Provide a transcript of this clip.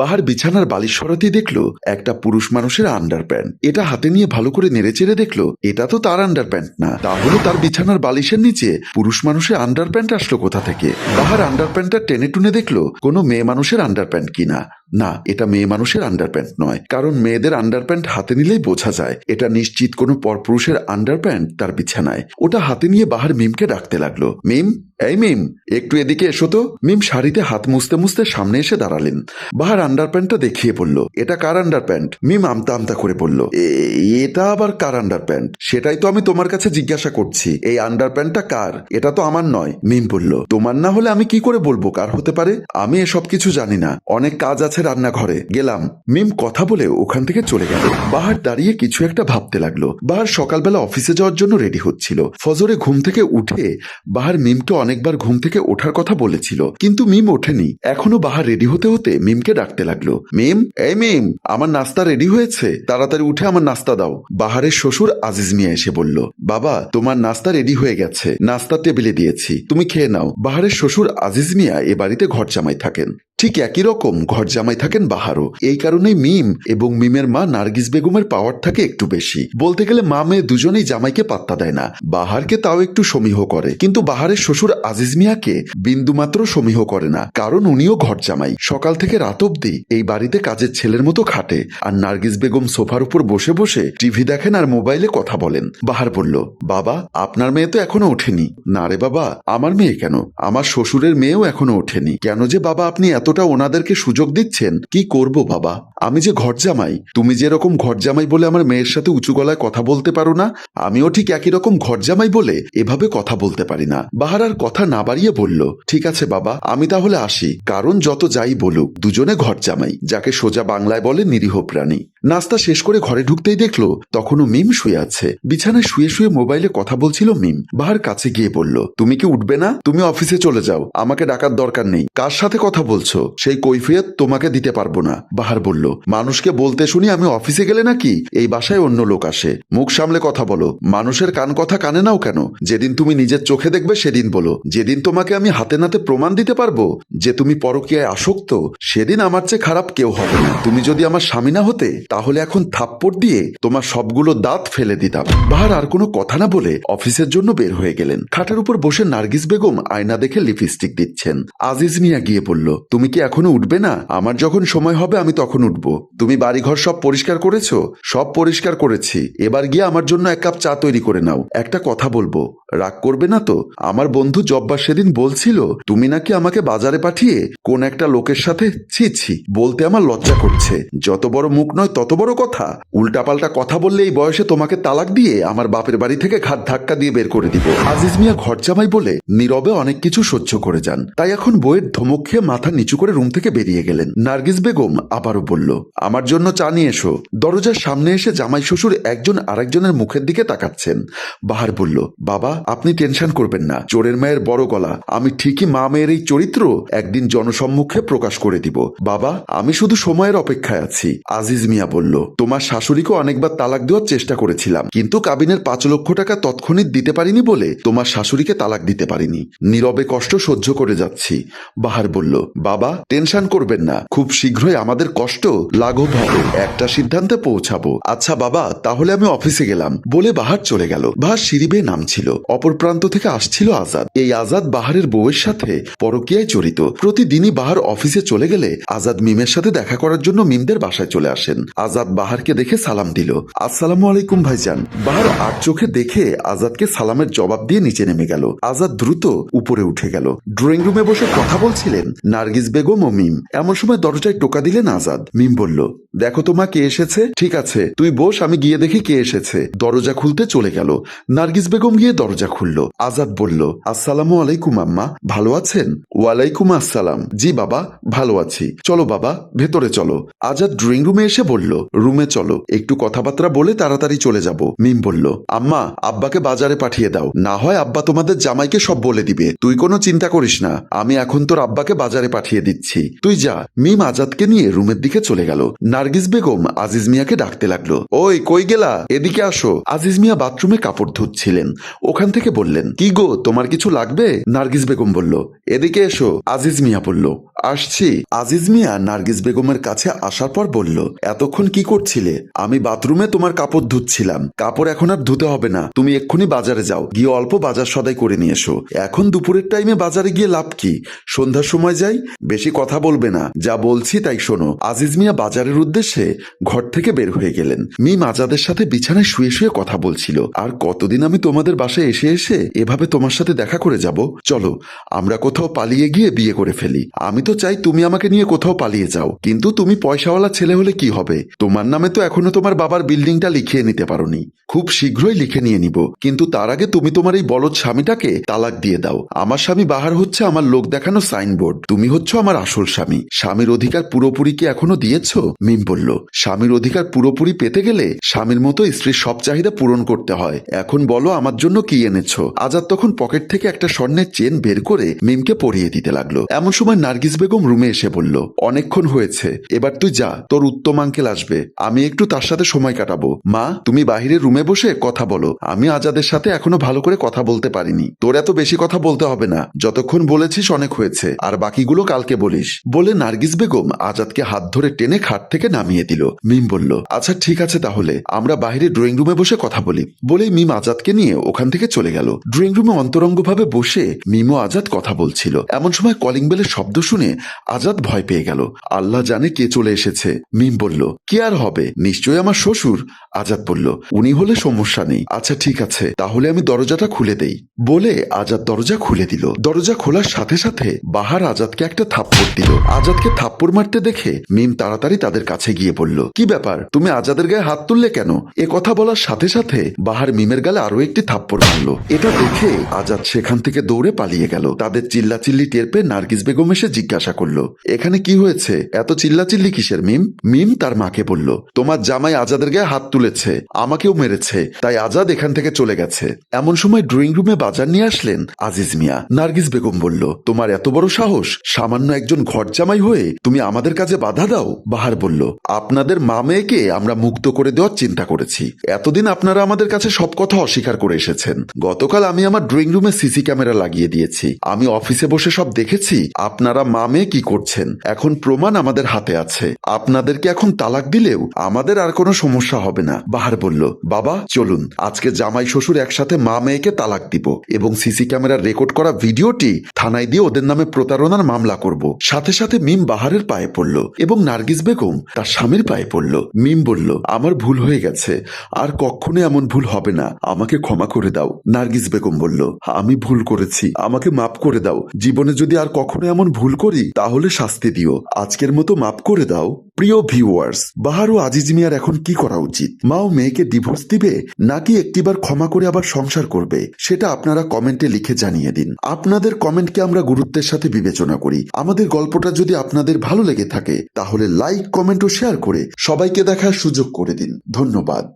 বাহার বিছানার বালিশ সরাতে দেখল একটা পুরুষ মানুষের আন্ডার প্যান্ট এটা হাতে নিয়ে ভালো করে নেড়েচেড়ে দেখল, এটা তো তার আন্ডার প্যান্ট না। তাহলে তার বিছানার বালিশের নিচে পুরুষ মানুষের আন্ডার প্যান্ট আসলো কোথা থেকে? বাহার আন্ডার প্যান্টটা টেনে টুনে দেখল, কোনো মেয়ে মানুষের আন্ডার প্যান্ট কিনা না, এটা মেয়ে মানুষের আন্ডার প্যান্ট নয়, কারণ মেয়েদের আন্ডার প্যান্ট হাতে নিলেই বোঝা যায়। এটা নিশ্চিত কোনো পরপুরুষের আন্ডার প্যান্ট তার বিছানায়। ওটা হাতে নিয়ে বাহার মিমকে ডাকতে লাগল, মিম এই মিম, একটু এদিকে এসো তো। মিম শাড়িতে হাত মুছতে মুছতে সামনে এসে দাঁড়ালেন। বাহার আন্ডার প্যান্টটা দেখিয়ে বলল এটা কার আন্ডার প্যান্ট মিম আমতা আমতা করে "এ- এটা আবার কার আন্ডার প্যান্ট সেটাই তো আমি তোমার কাছে জিজ্ঞাসা করছি। এই আন্ডার প্যান্টটা কার? এটা তো আমার নয়। মিম বলল, তোমার না হলে আমি কি করে বলব? কার হতে পারে? আমি এসব কিছু জানি না। অনেক কাজ আছে রান্নাঘরে। গেলাম। মিম কথা বলে ওখান থেকে চলে গেল। বাহার দাঁড়িয়ে কিছু একটা ভাবতে লাগল। বাহার সকালবেলা অফিসে যাওয়ার জন্য রেডি হচ্ছিল। ফজরে ঘুম থেকে উঠে বাহার মিমকে অনেকবার ঘুম থেকে ওঠার কথা বলেছিল, কিন্তু মিম ওঠেনি। এখনও বাহার রেডি হতে হতে মিমকে ডাকতে লাগল। মিম, এই মিম, আমার নাস্তা রেডি হয়েছে। তাড়াতাড়ি উঠে আমার নাস্তা দাও। বাহারের শ্বশুর আজিজ মিয়া এসে বলল, বাবা, তোমার নাস্তা রেডি হয়ে গেছে। নাস্তা টেবিলে দিয়েছি। তুমি খেয়ে নাও। বাহারের শ্বশুর আজিজ মিয়া এ বাড়িতে ঘর জামাই থাকেন। ঠিক একই রকম, ঘর জামাই থাকেন বাহারও এই কারণেই মিম এবং মিমের মা নার্গিস বেগমের পাওয়ার থাকে একটু বেশি। বলতে গেলে মা মেয়ে দুজনেই জামাইকে পাত্তা দেয় না। বাহারকে তাও একটু সমীহ করে। কিন্তু বাহারের শ্বশুর আজিজ মিয়াকে বিন্দুমাত্র সমীহ করে না। কারণ উনিও ঘর জামাই। সকাল থেকে রাত অব্দি এই বাড়িতে কাজের ছেলের মতো খাটে। আর নার্গিস বেগম সোফার উপর বসে বসে টিভি দেখেন আর মোবাইলে কথা বলেন। বাহার বলল, বাবা, আপনার মেয়ে তো এখনও ওঠেনি। না রে বাবা, আমার মেয়ে কেন? আমার শ্বশুরের মেয়েও এখনও ওঠেনি। কেন যে বাবা আপনি এতটা ওনাদেরকে সুযোগ দিচ্ছেন? কি করব বাবা? আমি যে ঘর জামাই তুমি যেরকম ঘর জামাই বলে আমার মেয়ের সাথে উঁচু গলায় কথা বলতে পারো না, আমিও ঠিক একই রকম ঘর জামাই বলে এভাবে কথা বলতে পারি না। বাহার আর কথা না বাড়িয়ে বলল, ঠিক আছে বাবা, আমি তাহলে আসি। কারণ যত যাই বলুক, দুজনে ঘর জামাই যাকে সোজা বাংলায় বলে নিরীহ প্রাণী। নাস্তা শেষ করে ঘরে ঢুকতেই দেখল, তখনও মিম শুয়ে আছে। বিছানায় শুয়ে শুয়ে মোবাইলে কথা বলছিল মিম। বাহার কাছে গিয়ে বলল, তুমি কি উঠবে না? তুমি অফিসে চলে যাও, আমাকে ডাকার দরকার নেই। কার সাথে কথা বলছো? সেই কৈফিয়ত তোমাকে দিতে পারব না। বাহার বলল, মানুষকে বলতে শুনি আমি অফিসে গেলে নাকি? এই বাসায় অন্য লোক আসে। মুখ সামলে কথা বলো, মানুষের কান কথা কানে নাও কেন? যেদিন তুমি নিজের চোখে দেখবে সেদিন বলো, যেদিন তোমাকে আমি হাতে নাতে প্রমাণ দিতে পারব যে তুমি পরকীয়ায় আসক্ত, সেদিন আমার চেয়ে খারাপ কেউ হবে না। তুমি যদি আমার স্বামী না হতে, তাহলে এখন থাপ্পড় দিয়ে তোমার সবগুলো দাঁত ফেলে দিতাম। বাহার আর কোনো কথা না বলে অফিসের জন্য বের হয়ে গেলেন। খাটের উপর বসে নার্গিস বেগম আয়না দেখে লিপস্টিক দিচ্ছেন। আজিজ মিয়া গিয়ে বলল, তুমি কি এখনও উঠবে না? আমার যখন সময় হবে, আমি তখন উঠব। তুমি বাড়িঘর সব পরিষ্কার করেছ? সব পরিষ্কার করেছি। এবার গিয়ে আমার জন্য এক কাপ চা তৈরি করে নাও। একটা কথা বলব। রাগ করবে না তো? আমার বন্ধু জব্বার সেদিন বলছিল, তুমি নাকি আমাকে বাজারে পাঠিয়ে কোন একটা লোকের সাথে ছি ছি বলতে আমার লজ্জা করছে। যত বড় মুখ নয় তত বড় কথা। উল্টাপাল্টা কথা বললে এই বয়সে তোমাকে তালাক দিয়ে আমার বাপের বাড়ি থেকে ঘাট ধাক্কা দিয়ে বের করে দিব। আজিজ মিয়া ঘর জামাই বলে, নীরবে অনেক কিছু সহ্য করে যান। তাই এখন বইয়ের ধমক খেয়ে মাথা নিচু করে রুম থেকে বেরিয়ে গেলেন। নার্গিস বেগম আবারও বলল, আমার জন্য চা নিয়ে এসো। দরজার সামনে এসে জামাই শ্বশুর একজন আরেকজনের মুখের দিকে তাকাচ্ছেন। বাহার বলল, বাবা আপনি টেনশন করবেন না। চোরের মায়ের বড় গলা। আমি ঠিকই মা মেয়ের এই চরিত্র একদিন জনসম্মুখে প্রকাশ করে দিব। বাবা, আমি শুধু সময়ের অপেক্ষায় আছি, আজিজ মিয়া বলল। তোমার শাশুড়িকে অনেকবার তালাক দেওয়ার চেষ্টা করেছিলাম। কিন্তু কাবিনের পাঁচ লক্ষ টাকা তৎক্ষণিৎ দিতে পারিনি বলে তোমার শাশুড়িকে তালাক দিতে পারিনি। নীরবে কষ্ট সহ্য করে যাচ্ছি। বাহার বলল, বাবা, টেনশন করবেন না। খুব শীঘ্রই আমাদের কষ্ট লাঘব হবে। একটা সিদ্ধান্তে পৌঁছাবো। আচ্ছা বাবা, তাহলে আমি অফিসে গেলাম। বলে বাহার চলে গেল। বাহার সিঁড়ি বেয়ে নামছিল। অপর প্রান্ত থেকে আসছিল আজাদ। এই আজাদ বাহারের বউয়ের সাথে পরকীয়ায় জড়িত। প্রতিদিনই বাহার অফিসে চলে গেলে আজাদ মিমের সাথে দেখা করার জন্য মিমদের বাসায় চলে আসেন। আজাদ বাহারকে দেখে সালাম দিল। আসসালামু আলাইকুম ভাইজান। বাহার আর চোখে দেখে আজাদকে সালামের জবাব দিয়ে নিচে নেমে গেল। আজাদ দ্রুত উপরে উঠে গেল। ড্রয়িং রুমে বসে কথা বলছিলেন নার্গিস বেগম ও মিম। এমন সময় দরজায় টোকা দিলেন আজাদ। মিম বলল, দেখো তোমা কে এসেছে? ঠিক আছে, তুই বস, আমি গিয়ে দেখি কে এসেছে। দরজা খুলতে চলে গেল। নার্গিস বেগম গিয়ে দরজা খুলল, আজাদ বলল, আসসালামু আলাইকুম, আম্মা, ভালো আছেন? ওয়ালাইকুম আসসালাম। জি বাবা, ভালো আছি। চলো বাবা, ভেতরে চলো। আজাদ ড্রয়িং রুমে এসে বলল, রুমে চলো, একটু কথাবার্তা বলে তাড়াতাড়ি চলে যাব। মিম বলল, আম্মা, আব্বাকে বাজারে পাঠিয়ে দাও। না হয় আব্বা তোমাদের জামাইকে সব বলে দিবে। তুই কোনো চিন্তা করিস না, আমি এখন তোর আব্বাকে বাজারে পাঠিয়ে দিচ্ছি। তুই যা। মিম আজাদকে নিয়ে রুমের দিকে চলে গেল। নার্গিস বেগম আজিজ মিয়াকে ডাকতে লাগল, ওই কই গেলা? এদিকে আসো। আজিজ মিয়া বাথরুমে কাপড় ধুচ্ছিলেন। ওখান থেকে বললেন, কি গো, তোমার কিছু লাগবে? নার্গিস বেগম বলল, এদিকে এসো। আজিজ মিয়া বলল আসছি। আজিজ মিয়া নার্গিস বেগমের কাছে আসার পর বলল, এতক্ষণ কি করছিলে? আমি বাথরুমে তোমার কাপড় ধুচ্ছিলাম। কাপড় এখন আর ধুতে হবে না। তুমি এক্ষুনি বাজারে যাও। গিয়ে অল্প বাজার সদাই করে নিয়ে এসো। এখন দুপুরের টাইমে বাজারে গিয়ে লাভ কি? সন্ধ্যার সময় যাই? বেশি কথা বলবে না। যা বলছি তাই শোনো। আজিজ মিয়া বাজারের উদ্দেশ্যে ঘর থেকে বের হয়ে গেলেন। মি মাজাদের সাথে বিছানায় শুয়ে শুয়ে কথা বলছিল, আর কতদিন আমি তোমাদের বাসায় এসে এসে এভাবে তোমার সাথে দেখা করে যাব? চলো, আমরা কোথাও পালিয়ে গিয়ে বিয়ে করে ফেলি। আমি তো চাই তুমি আমাকে নিয়ে কোথাও পালিয়ে যাও। কিন্তু তুমি পয়সাওয়ালা ছেলে হলে কি হবে? তোমার নামে তো এখনও তোমার বাবার বিল্ডিংটা লিখিয়ে নিতে পারোনি। খুব শীঘ্রই লিখে নিয়ে নিব। কিন্তু তার আগে তুমি তোমার এই বলদ স্বামীটাকে তালাক দিয়ে দাও। আমার স্বামী বাহার হচ্ছে আমার লোক দেখানো সাইনবোর্ড। তুমি হচ্ছ আমার আসল স্বামী। স্বামীর অধিকার পুরোপুরি কি এখনও দিয়েছ? মিম বলল, স্বামীর অধিকার পুরোপুরি পেতে গেলে স্বামীর মতো স্ত্রীর সব চাহিদা পূরণ করতে হয়। এখন বলো আমার জন্য কি এনেছো? আজাদ তখন পকেট থেকে একটা স্বর্ণের চেন বের করে মিমকে পরিয়ে দিতে লাগল। এমন সময় নার্গিস বেগম রুমে এসে বলল, অনেকক্ষণ হয়েছে, এবার তুই যা, তোর উত্তম আঙ্কেল আসবে। আমি একটু তার সাথে সময় কাটাবো। মা, তুমি বাহিরের রুমে বসে কথা বলো। আমি আজাদের সাথে এখনও ভালো করে কথা বলতে পারিনি। তোর এত বেশি কথা বলতে হবে না। যতক্ষণ বলেছিস অনেক হয়েছে। আর বাকিগুলো কালকে বলিস। বলে নার্গিস বেগম আজাদকে হাত ধরে টেনে খাট থেকে নামিয়ে দিল। মিম বলল আচ্ছা ঠিক আছে তাহলে। আমরা বাইরে ড্রয়িং রুমে বসে কথা বলি। বলেই মিম আজাদকে নিয়ে ওখান থেকে চলে গেল। ড্রয়িং রুমে অন্তরঙ্গভাবে বসে মিম আজাদ কথা বলছিল। এমন সময় কলিং বেলের শব্দ শুনে আজাদ ভয় পেয়ে গেল। আল্লাহ জানে কে চলে এসেছে। মিম বলল, কি আর হবে? নিশ্চয়ই আমার শ্বশুর। আজাদ বলল, উনি হলে সমস্যা নেই। আচ্ছা ঠিক আছে। তাহলে আমি দরজাটা খুলে দেই। বলে আজাদ দরজা খুলে দিল। দরজা খোলার সাথে সাথে বাহার আজাদকে একটা থাপ্পড় দিল। আজাদকে থাপ্পড় মারতে দেখে মিম তাড়াতাড়ি তাদের কাছে গিয়ে বলল, কি ব্যাপার? তুমি আজাদের গায়ে হাত তুললে কেন? এ কথা বলার সাথে সাথে বাহার মিমের গালে আরও একটি থাপ্পড় মারলো। এটা দেখে আজাদ সেখান থেকে দৌড়ে পালিয়ে গেল। তাদের চিল্লাচিল্লি টের পেয়ে নার্গিস বেগম এসে জিজ্ঞাসা করল, এখানে কি হয়েছে? এত চিল্লাচিল্লি কিসের মিম? মিম তার মাকে বলল, তোমার জামাই আজাদের গায়ে হাত তুলেছে। আমাকেও মেরেছে। তাই আজাদ এখান থেকে চলে গেছে। এমন সময় ড্রয়িং রুমে বাজার নিয়ে আসলেন আজিজ মিয়া। নার্গিস বেগম বলল, তোমার এত বড় সাহস, সামান্য একজন ঘর জামাই হয়ে তুমি আমাদের কাজে বাধা দাও? বাহার বলল, আপনাদের মা মেয়েকে আমরা মুক্ত করে দেওয়ার চিন্তা করেছি। এতদিন আপনারা আমাদের কাছে সব কথা অস্বীকার করে এসেছেন। গতকাল আমি আমার ড্রয়িং রুমে সিসি ক্যামেরা লাগিয়ে দিয়েছি। আমি অফিসে বসে সব দেখেছি, আপনারা মা মেয়ে কি করছেন? এখন প্রমাণ আমাদের হাতে আছে। আপনাদেরকে এখন তালাক দিলেও আমাদের আর কোনো সমস্যা হবে না। বাহার বলল বাবা চলুন। আজকে জামাই শ্বশুর একসাথে মা মেয়েকে তালাক দিব এবং সিসি ক্যামেরার রেকর্ড করা ভিডিওটি থানায় দিয়ে ওদের নামে প্রতারণার মামলা করব। সাথে সাথে মিম বাহারের পায়ে পড়ল এবং নার্গিস বেগম তার স্বামীর পায়ে পড়ল। মিম বলল, আমার ভুল হয়ে গেছে। আর কখনো এমন ভুল হবে না। আমাকে ক্ষমা করে দাও। নার্গিস বেগম বলল, আমি ভুল করেছি। আমাকে মাফ করে দাও। জীবনে যদি আর কখনো এমন ভুল করি, তাহলে শাস্তি দিও। আজকের মতো মাফ করে দাও। প্রিয় ভিউয়ার্স বাহারু আজিজ মিয়ার এখন কি করা উচিত? মা ও মেয়েকে ডিভোর্স দিবে, নাকি একটিবার ক্ষমা করে আবার সংসার করবে? সেটা আপনারা কমেন্টে লিখে জানিয়ে দিন। আপনাদের কমেন্টকে আমরা গুরুত্বের সাথে বিবেচনা করি। আমাদের গল্পটা যদি আপনাদের ভালো লেগে থাকে, তাহলে লাইক কমেন্ট ও শেয়ার করে সবাইকে দেখার সুযোগ করে দিন। ধন্যবাদ।